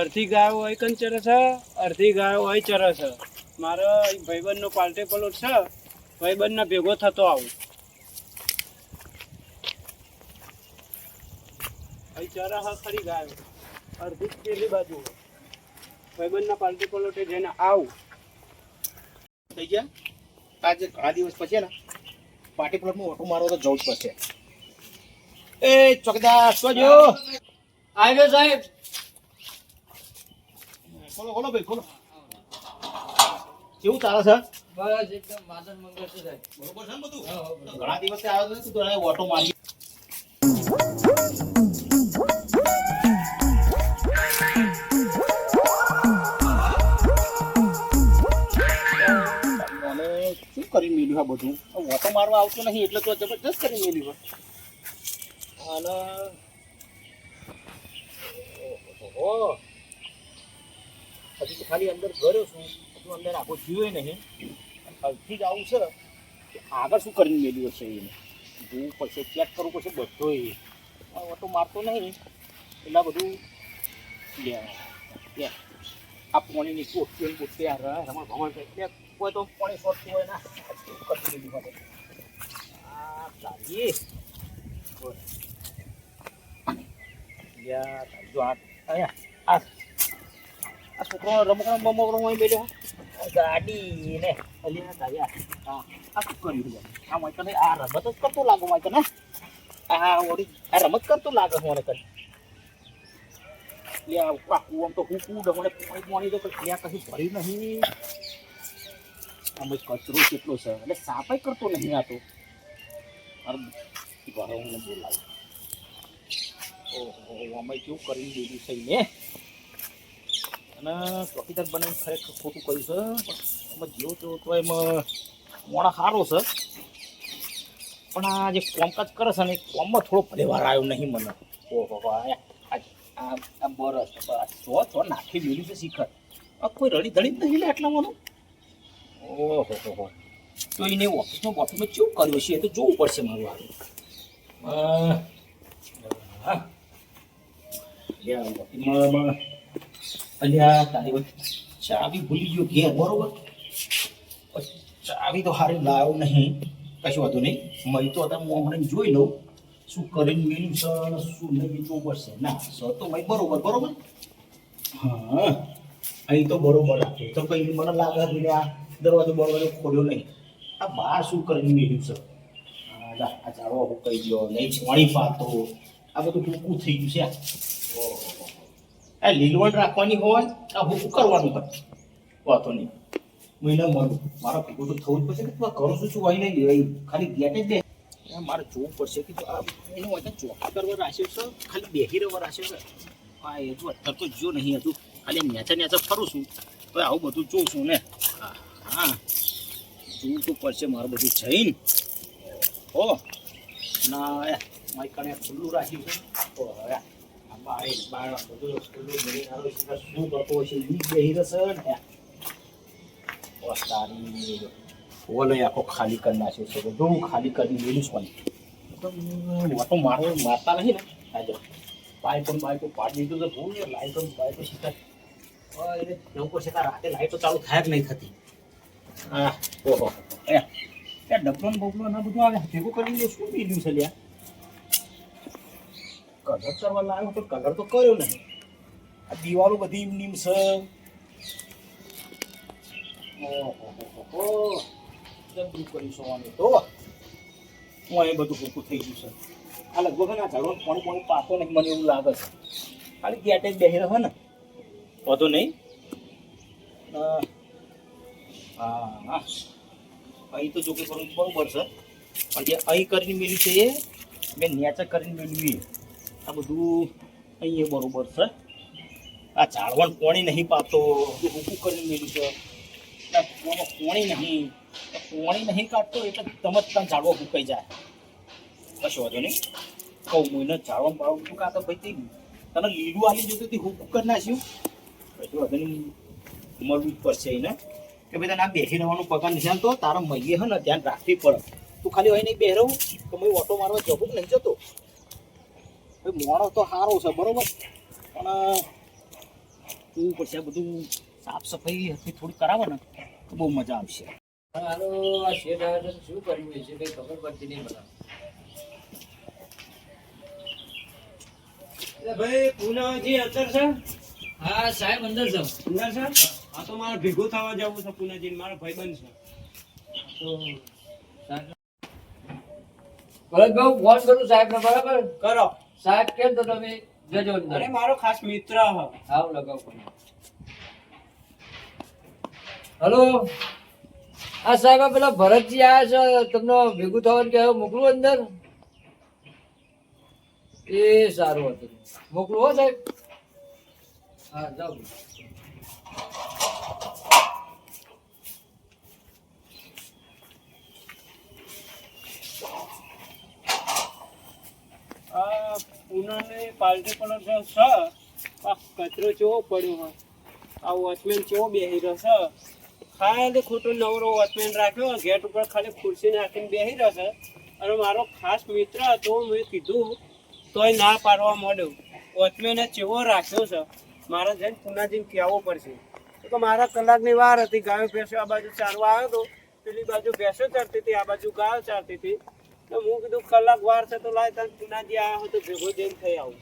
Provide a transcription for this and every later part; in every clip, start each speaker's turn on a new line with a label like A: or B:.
A: અડધી ગાયો હોય કન ચરે છે અડધી ગાયો હોય ચરે છે. મારો ભાઈબંધનો પાલટે પલોટ છે ભાઈબંધના ભેગો થતો આવું. અહીં ચરે હા ખરી ગાયો. અડધી પેલી બાજુ ભાઈબંધના પાલટે પલોટે જઈને આવું.
B: થઈ ગયા? આજે ઘણા દિવસ પછી ને પાર્ટી પ્લોટમાં ઓટો મારો તો જવું જ પડશે. એ ચોકદાર શું જો
A: આવ્યો સાહેબ.
B: ખોલો ખોલો ભાઈ ખોલો. કેવું ચાલે છે
A: બસ એકદમ માદન મંગળ છે સાહેબ
B: બરોબર છે ને બધું? ઘણા દિવસે આવ્યો નથી તું ઓટો મારી શું કરી મેલ્યું આ બધું? વોટો ઓટો મારવા આવતો નહીં એટલે તો જબરજસ્ત કરી મેલ્યું છે અને ઓહો. હજી તો ખાલી અંદર ગયો છું. હજુ અંદર આખો જીવે નહીં. અહીંથી જ આવું છે કે આગળ શું કરીને મેળ્યું હશે એને? જોવું પડશે ચેક કરવું પડશે બધોય. આ ઓટો મારતો નહીં. એટલે બધું લે આ પોણીની પોતે પોતે આ રમણ ભમણ કંઈક કોઈ તો પોણી શોધતું હોય ના. કરી મેલ્યું હવે? આ તારી બોલ. જો આ અહીંયા, આ છોકરો, રમકડો બમકડો હોય બેઠો. ગાડી ને અલી તારી હા, આ શું કર્યું છે? આ તને આ રમત જ કરતો લાગો માય તને આ ઓડી, આ રમત કરતો લાગે મને તને લે, આ પાકું આમ તો હું કું ડમણે પોણી પોણી તો લે કશું ભરી નહીં. આમ જ કચરો કેટલો છે? એટલે સાફાઈ કરતો નહીં આ તો. અરે ઘરે હું બોલાવું ઓહો, આમાં કેવું કરી દીધું છે ને? અને ચોકીદાર બનાવીને ખરેખર ખોટું કહ્યું છે, પણ એમાં જેવો તેવો તો એમાં મોણા સારો છે. પણ આ જે કોમકાજ કરે છે ને, એ કોમમાં થોડો પરિવાર આવ્યો નહીં મને. ઓહો, આ બરસ, બસ. જો છો નાખી મેળ્યું છે શિખર. આ કોઈ રડી ધડી જ નહીં લે મને. ઓહો, હો હો. તો એને ઓફિસમાં ઓફિસમાં ચેવું કર્યું છે એ તો જોવું પડશે મારું આ હા ઓફિસમાં અલ્યા, તારી ચાવી ભૂલી ગયો ઘેર, બરોબર? ચાવી તો હારે લાવ્યો નહીં, કશું વાંધો નહીં. મય તો અત્યારે હું હમણાં જોઈ લઉં. શું કરીને મેળ્યું અને શું નહીં જોવું પડશે. ના, સર તો મય બરોબર બરોબર? હા અહીં તો બરોબર રાખ્યું તો કઈ મને લાગે કે આ દરવાજો બરોબર ખોલ્યો નહીં. આ બહાર શું કરીને મેળ્યું છે આ ચાલો આ કહી દો નહીં પાતો આ બધું ટૂંકું થઈ ગયું છે. આ લીલવણ રાખવાની હોય આ હું કરવાનું હોય? વાતો નહીં. મહિના મળું. મારા ભેગું તો થવું જ પડશે કે તું કરું છું શું હોય નહીં એ ખાલી ગેટ જ દે મારે જોવું પડશે કે એનું હોય ચોખા કરવા રાખ્યો છે? ખાલી બેહી રહેવા રાખ્યો છે? હા, એ તો અત્યારે તો જો નહીં હતું ખાલી નેચા નેચા ફરું છું. તો આવું બધું જોઉં છું ને. હા હા. જોવું તો પડશે મારું બધું જઈને. ઓ ના, એ મારી કણે ખુલ્લું રાખ્યું છે. ઓ હવે બારે બાર બધું ખુલ્લું મળી આવે છે શું કરતો હશે ઈ બેહી રહેશે ને ઓ તારી ઓલે આખો ખાલી કરી નાખ્યો છે, બધું ખાલી કરી મેલું છે એકદમ વાટો મારો મારતા નહીં ને. આજે પાઇપો બાઇપો પાડી દીધું તો ભૂલ છે લ્યા? કલર કરવા લાવ્યો તો કલર તો કર્યો નહીં. આ દિવાલો બધી નીમ છે. ઓહો જબરું કર્યું છે તો હું અહીં બધું ભૂખું થઈ ગયું છે. આ લગભગ ના ઝાડો પણ પણ પાતો નહીં મને એવું લાગે છે. ખાલી ગેટે જ બેહી રહ્યો ને. વધુ નહીં? હા હા. અહીં તો જો કે કરું બરોબર છે. પણ જે અહીં કરીને મેળ્યું છે એ, મેં નેચર કરીને મેળવી આ બધું અહીંયા બરોબર છે. આ ઝાડવાનું પોણી નહીં પાતો. ઊભું કરીને મેળ્યું છે. કૂવામાં પોણી નહીં. પોણી નહીં કાઢતો એટલે તમે જ ત્યાં ઝાડવા ફૂંકાઈ જાય. કશો વાંધો નહીં. કહું મહિને ઝાડવા પાડવા ફૂંકા તો ભાઈ તને લીલું આલી જતું તે હું કરી નાખ્યું? કશો વાંધો નહીં. મળવું જ પડશે એને. કે ભાઈ તને આ બેસી રહેવાનું પગાર નિશાન તો તારા મહીએ હે ને ધ્યાન રાખવી પડે. તું ખાલી હોય નહીં બેહરો તો મેં ઓટો મારવા જવું નહીં જતો? મોણો તો સારો છે બરોબર? પણ તું પડશે આ બધું સાફ સફાઈ હતી થોડી કરાવો ને તો બહુ મજા આવશે.
C: આ શું કર્યું છે કઈ ખબર પડતી નહીં મને.
A: એટલે ભાઈ પુનાજી અંદર છે?
C: હા સાહેબ અંદર છે.
A: અંદર છે? હા તો મારે ભેગું થવા જવું છે પૂનાજી મારો ભાઈબંધ છે.
C: તો સાહેબ. ભરતભાઈ ફોન કરું સાહેબ ને બરાબર?
A: કરો.
C: સાહેબ કેમ તો તમે જજો અંદર.
A: અરે મારો ખાસ મિત્ર હ.
C: આવ લગાવ પણ હલો? આ સાહેબ પેલા ભરતજી આવ્યા છે. તમને ભેગું થવાનું કે મોકલું અંદર? એ સારું હતું. મોકલું હો સાહેબ. હા જાઓ.
A: પુનાની પાર્ટી છે. આ કચરો ચેવો પડ્યો હોય? આ વોચમેન ચેવો બેહી રહ્યો છે? ખાલી ખોટો નવરો વોચમેન રાખ્યો ગેટ ઉપર ખાલી ખુરશી નાખીને બેહી રહ્યો છે. અને મારો ખાસ મિત્ર હતો, મેં કીધું, તોય ના પાડવા માંડ્યો. વોચમેને ચેવો રાખ્યો છે? મારે જઈને પુનાજીને કહેવો પડશે? તો મારા કલાકની વાર હતી, ગાયો ભેંસો આ બાજુ ચાલવા આવ્યો હતો પેલી બાજુ ભેંસો ચારતી હતી, આ બાજુ ગાયો ચારતી હતી. તો હું કીધું કલાક વાર છે તો લાય તાર પુનાજી આવ્યા હોય તો ભેગો જઈને થઈ આવું.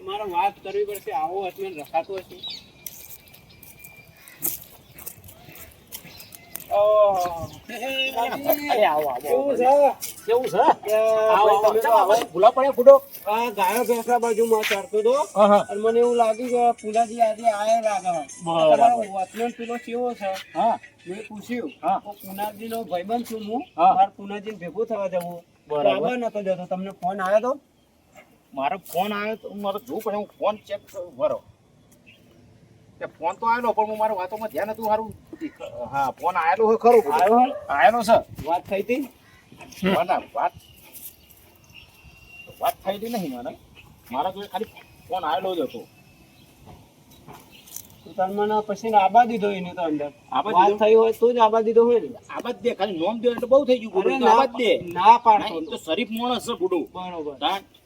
A: મારે વાત કરવી પડશે આવો હશે રખાતો હશે. મને એવું લાગ્યું કે પુલાજી આજે આયા. પેલો કેવો છે?
B: હા.
A: મેં પૂછ્યું
B: હા.
A: પુનાજી નો ભાઈબંધ છું હું. પુનાજી ભેગું થવા જવું.
B: બરાબર.
A: નતો જતો તમને ફોન આવ્યો તો.
B: મારો ફોન આવ્યો તો મારો જોવું પણ હું ફોન ચેક ભરો. તે ફોન તો આવેલો પણ હું મારા વાતોમાં ધ્યાન હતું સારું હા ફોન આવેલો હોય ખરો.
A: આવ્યો
B: આવેલો છે.
A: વાત થઈ હતી?
B: ના, વાત વાત થઈ હતી નહીં મને. મારા જોડે ખાલી ફોન આવેલો જ હતો.
A: તો પછી આબા દીધો એને તો અંદર.
B: આબા?
A: થઈ હોય તો જ આબા દીધો હોય ને.
B: આબાદ દે ખાલી નોમ દે એટલે બહુ થઈ ગયું
A: ના
B: પાડે દે.
A: ના
B: ના,
A: પાડતો.
B: તો શરીફ માણસ છે ગુડું
A: બરોબર.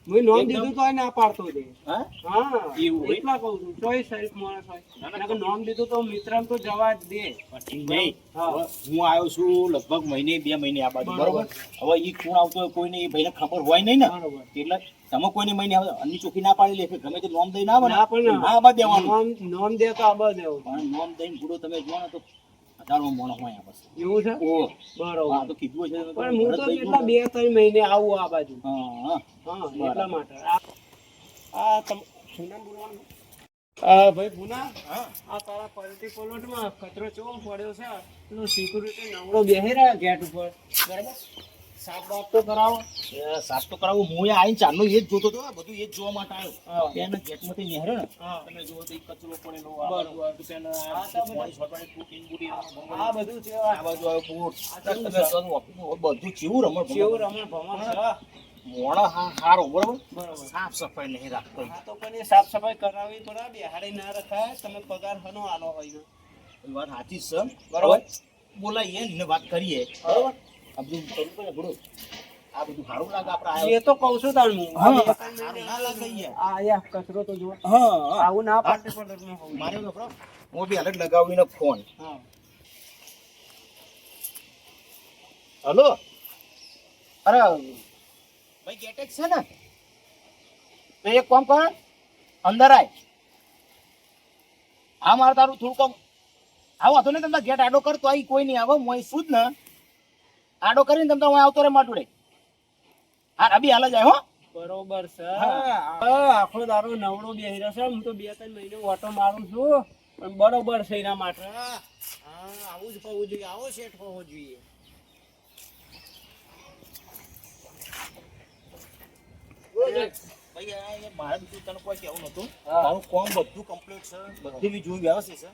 B: તાન,
A: નોમ દીધું તો ના પાડતો હતો.
B: હા?
A: હા
B: એવું
A: એટલા કહું છું. ચોય શરીફ માણસ હોય.
B: ના, ના,
A: નકર નોમ દીધું તો મિત્ર તો જવા જ દે.
B: નહીં.
A: હું.
B: આવ્યો છું લગભગ મહિને બે મહિને આ બાજુ
A: બરોબર.
B: હવે એ કોણ આવતો હોય કોઈને ભાઈને ખબર હોય નહીં ને? એટલે તમે કોઈને મહિને આવે અન્ય ચોખી ના પાડી લેશે ગમે તે નોમ દઈ ના. આવે ને
A: ના
B: આબા દેવાનું.
A: નોમ દે તો આબા દેવું
B: નોમ દઈને પૂરો તમે જો તો હજારો મોણો હોય આ
A: એવું છે?
B: ઓ
A: બરોબર.
B: તો કીધું હશે
A: પણ હું તો કેટલા બે ત્રણ મહિને આવું આ બાજુ.
B: હા હા.
A: હા એટલા માટે. આ તમ બોલવાનું? આ ભાઈ પૂના.
B: હા.
A: આ તારા પલટી પલોટમાં કચરો ચેવો પડ્યો છે? પેલો સિક્યુરિટી નવરો બેહી રહ્યા ગેટ ઉપર. બરાબર? સાફ બાફ તો કરાવો.
B: સાફ તો કરાવું. હું આવીને ચારનો એ જ જોતો હતો. બધું એ જ જોવા માટે
A: હા.
B: આવ્યો એના ગેટમાંથી નીકળ્યો ને તમે જુઓ તો કચરો પડેલો આ
A: બરોબર.
B: બાજુ પેલા
A: હા, તો બધા-
B: પોલીસ વાળાની તૂટીને બૂટી
A: આ બધું છે.
B: આ બાજુ આવ્યો બૂટ
A: આ કેવું છે?
B: જોયું ઓફિસનું બધું ચેવું રમણ
A: કેવું રમણ ભમણ છે.
B: હા હારો બરોબર. સાફ સફાઈ નહીં રાખતો
A: તો પણ એ સાફ સફાઈ કરાવી પડે બિહારી ના રખાય. તમે પગાર હનો આલો હોય ને
B: વાત સાચી છે.
A: બરોબર.
B: બોલાઈએ ને વાત કરીએ. બરોબર? આ બધું કરવું પડે બરોબર આ બધું સારું લાગે આપણે
A: એ તો કહું છું તાર. હું
B: હા,
A: આ બે ત્રણ
B: સારું
A: મહિને
B: ના લાગે
A: આ આયા કચરો તો જો.
B: હા હા.
A: આવું ના પાડે પણ
B: મારે તો હું બી હાલ લગાવીને ફોન.
A: હા.
B: હલો? અરે ભાઈ ગેટેક છે ને? તો એક કામ કર અંદર આય. આ મારે તારું થોડું કામ આવો વાંધો નહીં તમને ગેટ આડો કર તો અહીં કોઈ નહીં આવે હું શું જ ને. આડો કરીને તમને હું આવતો રે માટુડે હા અભી હાલ જાય હો.
A: બરોબર સર આખો દારો નવડો બેહી રહ્યો છે. હું તો બે ત્રણ મહિને ઓટો મારું છું પણ બરોબર છે એના માટે. હા આવું જ હોવું જોઈએ. આવો સેટ હોવો જોઈએ.
B: ભાઈ આ મારા બીજું તને કોઈ કહેવું નતું. તારું કોમ બધું કમ્પ્લીટ છે. બધી બી જોયું વ્યવસ્થિત છે.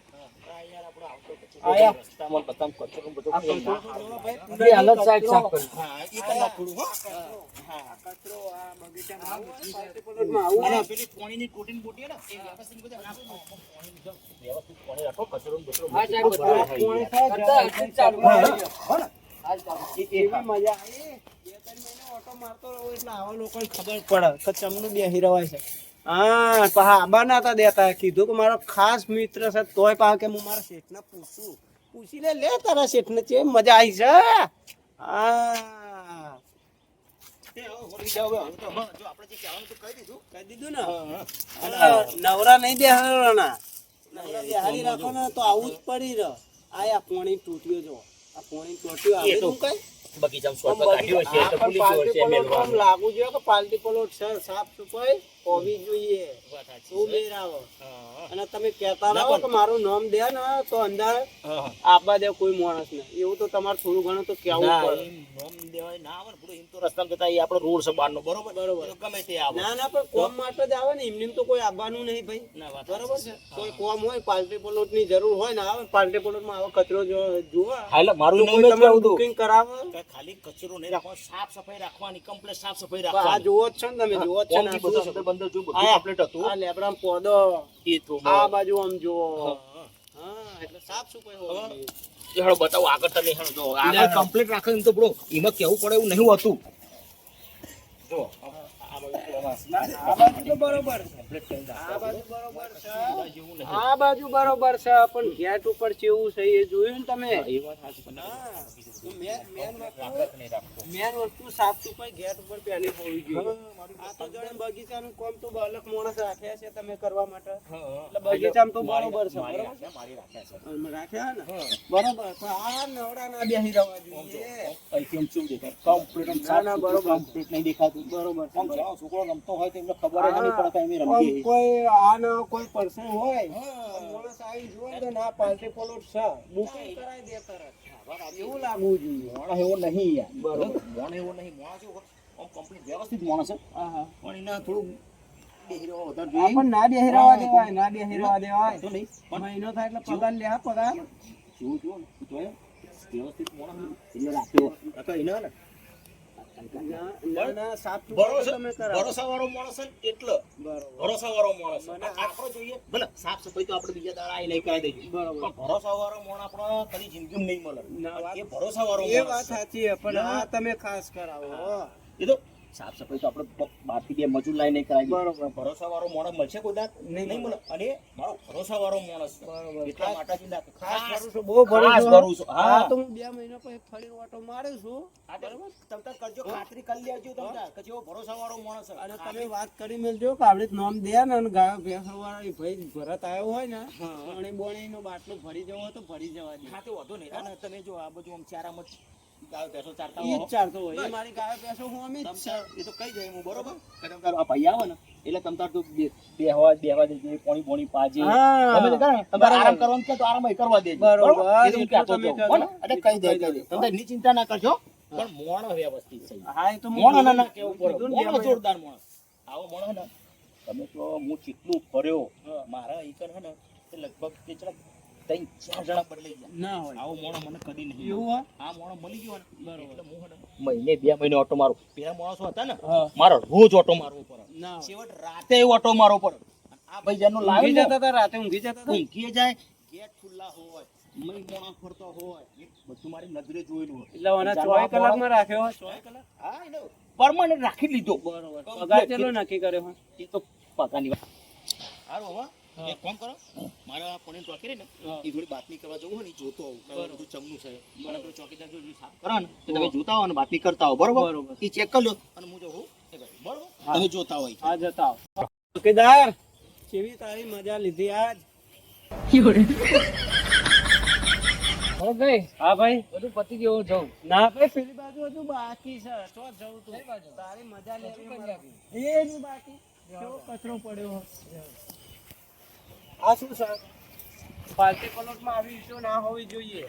A: મજા આવી. ઓટો મારતો રહો એટલે આવા લોકોને ખબર પડે કે ચમનું બેહી રવાય છે. હા પા આબા ના હતા દેતા. કીધું કે મારો ખાસ મિત્ર છે તોય પા કે હું મારા શેઠને પૂછું. પૂછી લે લે તારા શેઠને છે મજા આવી છે. હા. નવરા નહીં બેહાડવાના. નવરા રાખો ને તો આવું જ પડી રહ આ પોણી તૂટ્યો જો આ પોણી તૂટ્યો
B: આવે તો
A: કઈ?
B: બગીચામાં શોર્ટ કાઢ્યો છે તો ગયો હશે મેલવાનું.
A: લાગુ જોઈએ કે પાલટી પલોટ છે સાફ સફાઈ હોવી જોઈએ.
B: ઉમેરાવો.
A: અને તમે કહેતા રહો કે મારું નામ દે ને તો અંદર આપવા દે કોઈ માણસ ને. એવું તો તમારે થોડું ઘણું તો
B: કેવું
A: પડે.
B: નામ દેવાય ના આવે ને, પેલું એમ તો રસ્તા જતા એ આપણો રોડ છે બહારનો, બરોબર?
A: બરોબર.
B: ગમે તે આવે.
A: ના ના પણ કોમ માટે જ આવે ને એમને તો કોઈ આવવાનું નહીં ભાઈ. બરોબર છે. કોઈ કોમ હોય પાલટી પ્લોટની જરૂર હોય ને આવે પાલટી પલોટમાં આવો કચરો
B: જોવા એટલે મારું નામ હતું.
A: બુકિંગ કરાવે.
B: ખાલી કચરો નહીં રાખવાનો, સાફ સફાઈ રાખવાની, કમ્પ્લેટ સાફ સફાઈ
A: રાખવાની. આ. જુઓ જ છો ને તમે જુઓ જ છો.
B: બંદર જો બધું કમ્પ્લીટ હતું.
A: આ લેબડામ પોદો.
B: એ તો
A: આ બાજુ આમ જો
B: હા,
A: એટલે સાફ
B: સુપાઈ હોય બતાવો આગળ તમે હાલો જો. આગળ
A: ના.
B: complete તો બરો એમાં કેવું પડે એવું નહીં હોતું. જો. આ બધું તો આમાં
A: આ બાજુ બરોબર છે. આ બાજુ બરોબર છે. પણ ગેટ ઉપર કેવું છે એ જોયું ને તમે?
B: એ વાત સાચી પણ
A: હા. મેન મેન વસ્તુ
B: આગળ નહીં રાખતો.
A: મેન વસ્તુ સાફ સફાઈ ગેટ ઉપર પહેલી હોવી જોઈએ. આ તો જાણે બગીચાનું કામ તો અલગ માણસ રાખ્યા છે તમે કરવા માટે. એટલે બગીચામાં તો બરોબર છે
B: રાખ્યા, મારી રાખ્યા છે.
A: અમે રાખ્યા ને? બરોબર. પણ આ નવરા ના બેસી રહેવા જોઈએ.
B: અહીંથી શું દેખાય? Complete
A: ના, ના, બરોબર.
B: સુથરું, નહીં દેખાતું.
A: બરોબર છે,
B: આમ જાઓ, છોકરો રમતો હોય તો એમને ખબર નહીં પડે કે અમે
A: આમ કોઈ આ કોઈ પર્સન હોય માણસ આવી જોવે તો ના પાર્ટી પોલોટ છે બુકિંગ કરાવી દે તરત એવું લાગવું જોઈએ
B: માણસ એવો નહીં યાર.
A: બરોબર.
B: માણસ એવો નહીં. માણસ એવો આમ complete વ્યવસ્થિત માણસ છે. પણ એના થોડું.
A: પણ ના બેસી દેવાય ના બેસી દેવાય
B: તો નહીં.
A: મહિનો થાય એટલે પગાર લે પગાર
B: જો જો તો વ્યવસ્થિત માણસ એટલે રાખ્યો. રાખ્યો એને ને. ભરોસાવાળો માણસ ને એટલે. ભરોસાવાળો માણસ આપણો જોઈએ. ભલે સાફ સફાઈ તો આપણે બીજા દાડા દઈશું.
A: બરોબર.
B: પણ ભરોસાવાળો માણસ આપણો કદી જિંદગીમાં નહીં મળે. એ ભરોસાવાળો
A: એ વાત સાચી પણ આ તમે ખાસ કરાવો
B: એ તો સાફ સફાઈ તો આપણે બહારથી બે મજૂર લાઈને કરાવી
A: બરોબર.
B: ભરોસા વાળો માણસ મળશે કોઈ દાંત?
A: નહીં
B: નહીં મળે. અને મારો ભરોસાવાળો માણસ એટલા માતાજી ના
A: ખાસ
B: ખાસ
A: કરું છું બહુ ભરોસો
B: કરું
A: છું
B: હા.
A: તો હું બે મહિના પછી ફરી ઓટો મારું છું.
B: આ બરોબર? તમે કરજો, ખાતરી કરી લેજો તમ કે જેવો ભરોસાવાળો માણસ
A: અને તમે વાત કરી મેલજો કે આપણે નામ દે ને અને ગાયો ભેંસો વાળા ભાઈ ભરત આવ્યો હોય ને અને બોણી નો બાટલો ભરી જવો હોય તો ભરી જવા દે.
B: હા, તો વધો નહીં. અને તમે જો આ બધું આમ ચારામાં જ ગાયો ભેંસો ચારતા
A: ઈ
B: હો.
A: હોય. એ મારી ગાયો ભેંસો હું અમે જ
B: તમ
A: છે.
B: તાર એ તો કહી જાય હું બરોબર? કે તમ આ ભાઈ આવે ને એટલે તમ તાર તો બેહવા બેહવા દેજે પોણી પોણી પાજે. તમે તો કહો તમારે આરામ કરવાનું કે તો આરામ કરવા દેજો.
A: બરોબર.
B: એ હું
A: એટલું
B: કહેતો? એટલે કહી દે કહી દે. તમે ચિંતા ના કરજો. પણ મોણ વ્યવસ્થિત છે.
A: હા એ તો
B: મોણ ના ના કેવું પડે. મોણ જોરદાર મોણ. આવો મોણ ને. તમે તો હું ચેટલું ફર્યો. મારા ઈકન હે ને લગભગ ત્રણ ચાર જણા બદલાઈ ગયા
A: ના હોય.
B: આવો મોણો મને કદી નહીં
A: એવું હોય?
B: આ મોણો મળી ગયો ને
A: બરોબર.
B: એટલે હું મહિને બે મહિને ઓટો મારું. પેલા માણસો હતા ને મારો રોજ ઓટો મારવો પડે.
A: ના
B: છેવટ રાતે ઓટો મારવો પડે. આ ભાઈ જેનો લાવી
A: જતા હતા રાતે ઊંઘી જતા હતા?
B: ઊંઘી જાય. ગેટ ખુલ્લા હોય મય મોણા ફરતો હોય. બધું મારી નજરે જોયેલું હોય.
A: એટલે
B: જાણવા
A: ચોવીસ કલાકમાં રાખ્યો હોય? ચોવીસ કલાક?
B: હા એને. પરમાનન્ટ રાખી લીધો.
A: બરોબર. પગાર નક્કી કર્યો
B: એ તો પગારની વાત. સારું હવે એક કામ કરો મારા પોણી ચોકી રહી ને એ થોડી બાતમી કરવા જવું હોય ને જોતો આવું બધું ચમનું છે. મને પેલો ચોકીદાર જો સાફ કરો ને તો તમે જોતા હો અને બાતમી કરતા હો બરોબર. એ ચેક કરી લો અને હું જો હું બરોબર? તમે જોતા હોય.
A: હા જતા આવો ચોકીદાર કેવી તારી મજા લીધી આજ? હા ભાઈ
C: બધું પતી ગયું જવું
A: ના ભાઈ પેલી બાજુ હજુ બાકી છે. તો? જવું તું તારી મજા લેવી એ બાકી. કેવો કચરો પડ્યો. આ શું સર પાર્ટી પ્લોટમાં આવી ઈસ્યુ ના હોવી જોઈએ?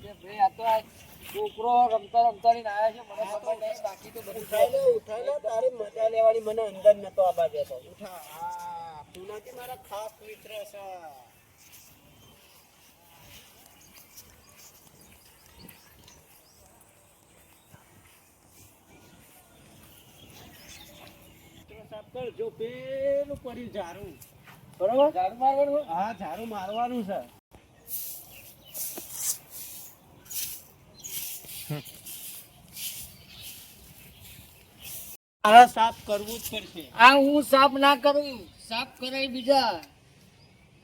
C: કે ભાઈ આ તો આ છોકરો રમતા રમતા ને આવ્યા છે મને ખબર નહીં બાકી તો બધું
A: ઉઠાઈ લે ઉઠાઈ લે તારી મજા લેવાની મને અંદર નતો આવવા દેતો ઉઠા હા તું મારા ખાસ મિત્ર છે. ચિત્ર સાફ કર જો પેલું પડી ઝાડું. બરોબર?
C: ઝાડુ મારવાનું?
A: હા ઝાડું મારવાનું છે. મારે સાફ કરવું જ પડશે.
C: આ હું સાફ ના કરું. સાફ કરાય બીજા.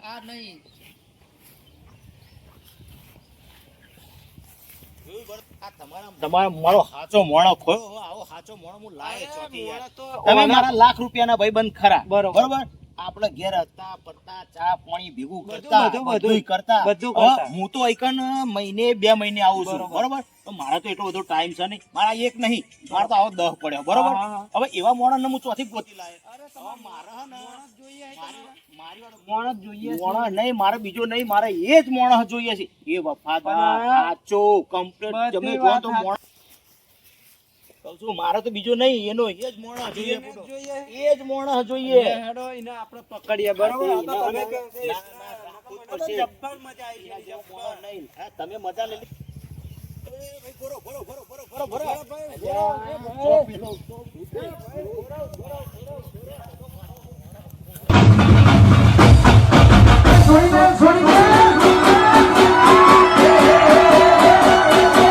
C: આ નહીં.
B: આ તમારા તમારા મારો હાચો મોણો ખોયો. આવો હાચો મોણો હું લાવે તમે મારા લાખ રૂપિયાના ભાઈબંધ ખરા.
A: બરોબર.
B: આપણે ઘેર હતા પડતા ચા પાણી ભેગું કરતા
A: બધું.
B: કરતા. હું તો એકન મહિને બે મહિને આવું છું.
A: બરોબર.
B: તો મારા તો એટલો બધો ટાઈમ છે નહીં. મારા એક નહીં. મારા તો આવો દહ પડ્યો. બરોબર? હવે એવા મોણસને હું ચોથી ગોતી લાવે ને
A: મોણસ જોઈએ મોણસ.
B: નહીં મારે બીજો નહીં મારે એ જ મોણસ જોઈએ છે. એ વફાદાર સાચો કમ્પ્લીટ તમે કહો તો મોણસ કહું છું મારો તો બીજો નહીં એનો એ જ મોણા જોઈએ એ જ મોણા જોઈએ
A: હેડો એને આપણે પકડીએ બરોબર તમે
B: તમે મજા લઈ ભરો ભરો ભરો ભરો ભરો ભરો
A: ભરો